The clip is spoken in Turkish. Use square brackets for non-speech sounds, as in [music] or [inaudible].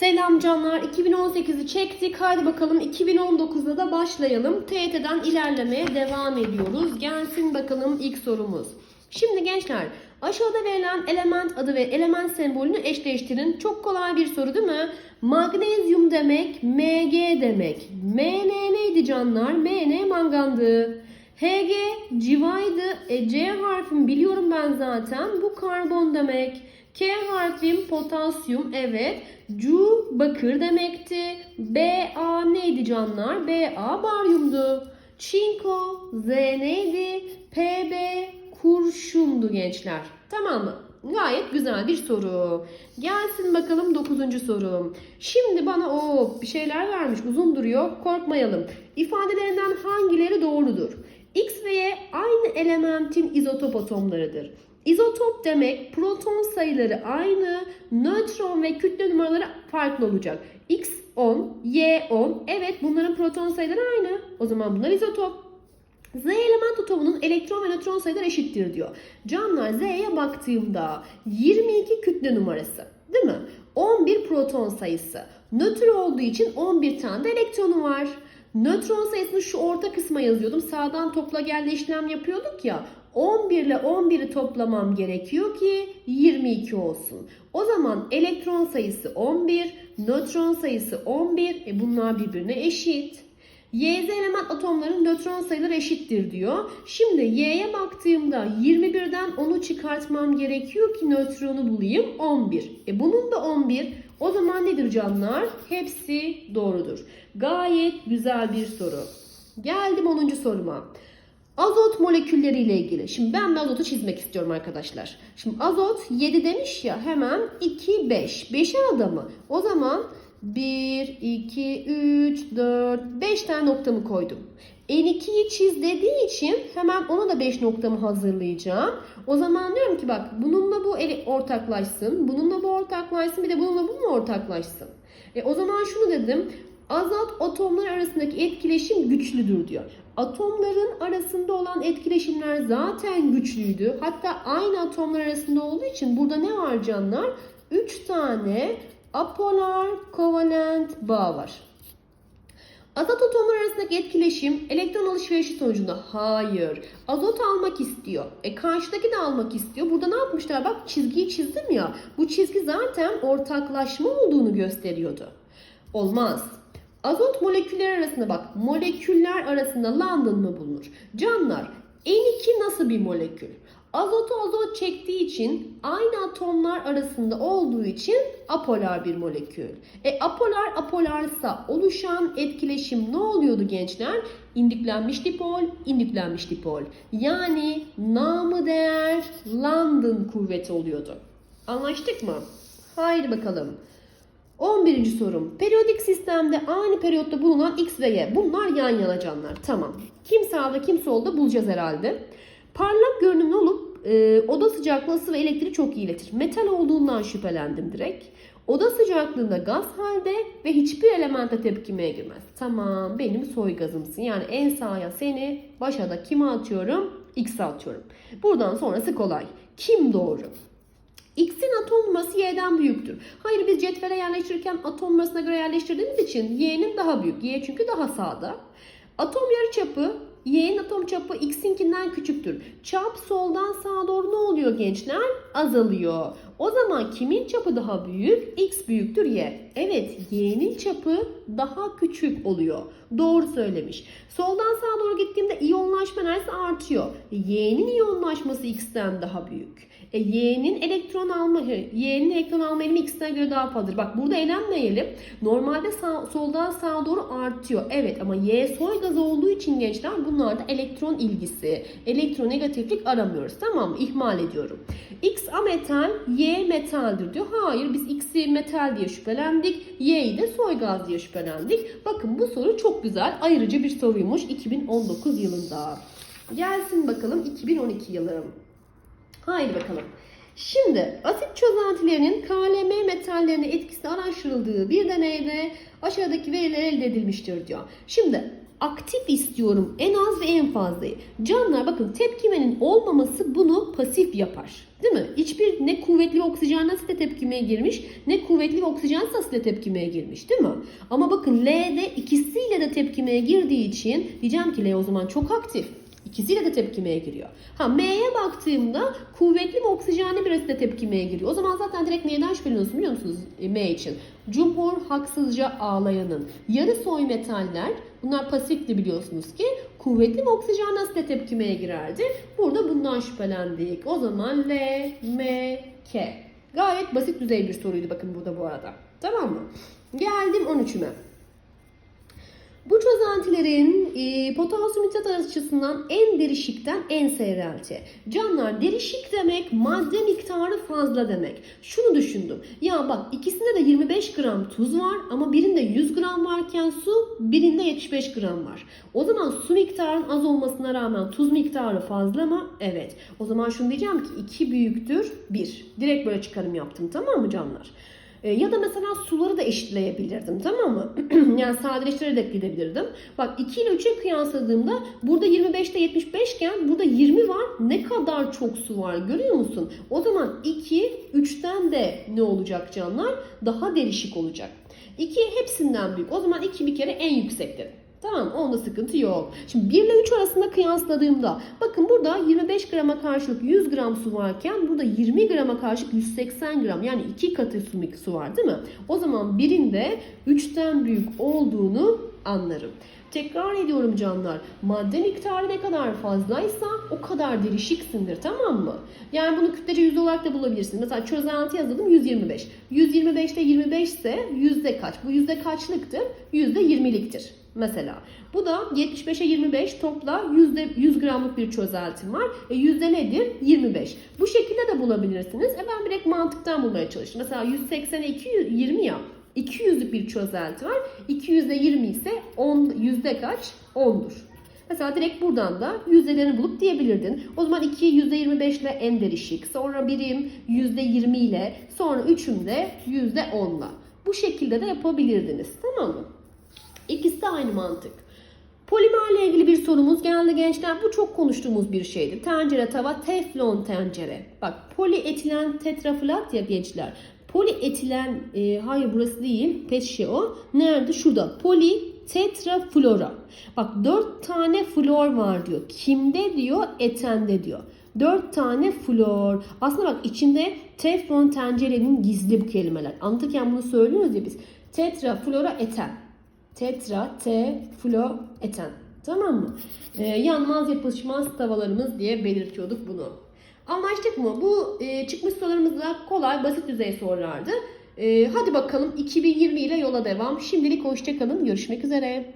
Selam canlar. 2018'i çektik. Hadi bakalım 2019'da da başlayalım. TYT'den ilerlemeye devam ediyoruz. Gelsin bakalım ilk sorumuz. Şimdi gençler aşağıda verilen element adı ve element sembolünü eşleştirin. Çok kolay bir soru değil mi? Magnezyum demek Mg demek. Mn neydi canlar? Mn mangandı. Hg civaydı. E, C harfini biliyorum ben zaten. Bu karbon demek. K harfim potasyum evet. Cu bakır demekti. Ba neydi canlar? Ba baryumdu. Çinko Z neydi? Pb kurşundu gençler. Tamam mı? Gayet güzel bir soru. Gelsin bakalım 9. sorum. Şimdi bana o bir şeyler vermiş uzun duruyor. Korkmayalım. İfadelerinden hangileri doğrudur? X ve Y aynı elementin izotop atomlarıdır. İzotop demek proton sayıları aynı, nötron ve kütle numaraları farklı olacak. X 10, Y 10. Evet bunların proton sayıları aynı. O zaman bunlar izotop. Z element atomunun elektron ve nötron sayıları eşittir diyor. Canlar Z'ye baktığımda 22 kütle numarası değil mi? 11 proton sayısı. Nötr olduğu için 11 tane de elektronu var. Nötron sayısını şu orta kısma yazıyordum. Sağdan topla gelde işlem yapıyorduk ya. 11 ile 11'i toplamam gerekiyor ki 22 olsun. O zaman elektron sayısı 11, nötron sayısı 11. E bunlar birbirine eşit. YZ element atomların nötron sayıları eşittir diyor. Şimdi Y'ye baktığımda 21'den 10'u çıkartmam gerekiyor ki nötronu bulayım 11. E bunun da 11. O zaman nedir canlar? Hepsi doğrudur. Gayet güzel bir soru. Geldim 10. soruma. Azot molekülleri ile ilgili. Şimdi ben de azotu çizmek istiyorum arkadaşlar. Şimdi azot 7 demiş ya hemen 2, 5. 5'e adamı. O zaman 1, 2, 3, 4, 5 tane noktamı koydum. N2'yi çiz dediği için hemen ona da 5 noktamı hazırlayacağım. O zaman diyorum ki bak bununla bu ortaklaşsın, bununla bu ortaklaşsın, bir de bununla bu mu ortaklaşsın? E, o zaman şunu dedim. Azot atomlar arasındaki etkileşim güçlüdür diyor. Atomların arasında olan etkileşimler zaten güçlüydü. Hatta aynı atomlar arasında olduğu için burada ne var canlar? 3 tane apolar kovalent bağ var. Azot atomlar arasındaki etkileşim elektron alışverişi sonucunda hayır. Azot almak istiyor. E karşıdaki de almak istiyor. Burada ne yapmışlar? Bak çizgiyi çizdim ya. Bu çizgi zaten ortaklaşma olduğunu gösteriyordu. Olmaz. Azot molekülleri arasında bak moleküller arasında London bulunur? Canlar N2 nasıl bir molekül? Azotu azot çektiği için aynı atomlar arasında olduğu için apolar bir molekül. E apolar apolarsa oluşan etkileşim ne oluyordu gençler? İndüklenmiş dipol, indüklenmiş dipol. Yani namı değer London kuvveti oluyordu. Anlaştık mı? Haydi bakalım. 11. sorum. Periyodik sistemde aynı periyotta bulunan X ve Y. Bunlar yan yana canlar. Tamam. Kim sağda kim solda bulacağız herhalde. Parlak görünümlü olup e, oda sıcaklığı ısı ve elektriği çok iyi iletir. Metal olduğundan şüphelendim direkt. Oda sıcaklığında gaz halde ve hiçbir elemente tepkimeye girmez. Tamam benim soy gazımsın. Yani en sağa seni başa da kime atıyorum? X'e atıyorum. Buradan sonrası kolay. Kim doğru? X'in atom numarası Y'den büyüktür. Hayır biz cetvele yerleştirirken atom numarasına göre yerleştirdiğimiz için Y'nin daha büyük. Y çünkü daha sağda. Atom yarıçapı Y'nin atom çapı X'inkinden küçüktür. Çap soldan sağa doğru ne oluyor gençler? Azalıyor. O zaman kimin çapı daha büyük? X büyüktür Y. Evet Y'nin çapı daha küçük oluyor. Doğru söylemiş. Soldan sağa doğru gittiğimde iyonlaşma enerjisi artıyor. Y'nin iyonlaşması X'ten daha büyük. E, Y'nin elektron alma, Y'nin elektron alma eğilimi X'ten göre daha fazladır. Bak burada elenmeyelim. Normalde sağ, soldan sağa doğru artıyor. Evet ama Y soy gazı olduğu için gençler bunlarda elektron ilgisi, elektronegatiflik aramıyoruz. Tamam mı? İhmal ediyorum. X ametal, Y metaldir diyor. Hayır biz X'i metal diye şüphelendik. Y'yi de soy gaz diye şüphelendik. Bakın bu soru çok güzel. Ayrıca bir soruymuş 2019 yılında. Gelsin bakalım 2012 yılı. Haydi bakalım. Şimdi asit çözeltilerinin KLM metallerine etkisi araştırıldığı bir deneyde aşağıdaki veriler elde edilmiştir diyor. Şimdi aktif istiyorum en az ve en fazlayı. Canlar bakın tepkimenin olmaması bunu pasif yapar. Değil mi? Hiçbir ne kuvvetli bir oksijen asite tepkimeye girmiş ne kuvvetli bir oksijen asite tepkimeye girmiş değil mi? Ama bakın L'de ikisiyle de tepkimeye girdiği için diyeceğim ki L o zaman çok aktif. İkisiyle de tepkimeye giriyor. Ha M'ye baktığımda kuvvetli bir oksijenli bir asite tepkimeye giriyor. O zaman zaten direkt neyden şüpheleniyorsun biliyor musunuz M için? Cumhur haksızca ağlayanın. Yarı soy metaller bunlar pasifti biliyorsunuz ki kuvvetli bir oksijenli asite tepkimeye girerdi. Burada bundan şüphelendik. O zaman L, M, K. Gayet basit düzey bir soruydu bakın burada bu arada. Tamam mı? Geldim 13'üme. Bu çözeltilerin e, potasyum nitrat açısından en derişikten en seyrelti. Canlar derişik demek madde miktarı fazla demek. Şunu düşündüm. Ya bak ikisinde de 25 gram tuz var ama birinde 100 gram varken su birinde 75 gram var. O zaman su miktarının az olmasına rağmen tuz miktarı fazla mı? Evet. O zaman şunu diyeceğim ki 2 büyüktür 1. Direkt böyle çıkarım yaptım tamam mı canlar? E, Ya da mesela suları da eşitleyebilirdim tamam mı? [clears throat] yani sadeleştirerek gidebilirdim. Bak 2 ile 3'e kıyasladığımda burada 25'te 75 iken burada 20 var. Ne kadar çok su var görüyor musun? O zaman 2 3'ten de ne olacak canlar? Daha derişik olacak. 2 hepsinden büyük. O zaman 2 bir kere en yüksektir. Tamam onda sıkıntı yok. Şimdi 1 ile 3 arasında kıyasladığımda bakın burada 25 grama karşılık 100 gram su varken burada 20 grama karşılık 180 gram yani 2 katı su, su var değil mi? O zaman birinde 3'ten büyük olduğunu anlarım. Tekrar ediyorum canlar. Madde miktarı ne kadar fazlaysa o kadar derişiksindir tamam mı? Yani bunu kütlece yüzde olarak da bulabilirsiniz. Mesela çözelti yazalım 125. 125'te 25 ise yüzde kaç? Bu yüzde kaçlıktır? Yüzde 20'liktir mesela. Bu da 75'e 25 topla yüzde 100 gramlık bir çözeltim var. E yüzde nedir? 25. Bu şekilde de bulabilirsiniz. E ben direkt mantıktan bulmaya çalıştım. Mesela 180'e 220 ya. 200'lük bir çözelti var. 200'de 20 ise 10 yüzde kaç? 10'dur. Mesela direkt buradan da yüzdelerini bulup diyebilirdin. O zaman 2 %25 ile en derişik. Sonra birim %20 ile. Sonra üçüm de %10'la. Bu şekilde de yapabilirdiniz. Tamam mı? İkisi de aynı mantık. Polimerle ilgili bir sorumuz geldi gençler. Bu çok konuştuğumuz bir şeydi. Tencere, tava, teflon tencere. Bak polietilen tetraflat ya gençler. Polietilen, e, hayır burası değil, pet şişe o. Nerede? Şurada. Poli tetraflora. Bak dört tane flor var diyor. Kimde diyor? Etende diyor. Dört tane flor. Aslında bak içinde teflon tencerenin gizli bu kelimeler. Anlatırken bunu söylüyoruz ya biz. Tetraflora eten. Tetra, te, flo, eten. Tamam mı? Ee, yanmaz yapışmaz tavalarımız diye belirtiyorduk bunu. Anlaştık mı? Bu e, çıkmış sorularımız da kolay, basit düzey sorulardı. E, hadi bakalım 2020 ile yola devam. Şimdilik hoşçakalın. Görüşmek üzere.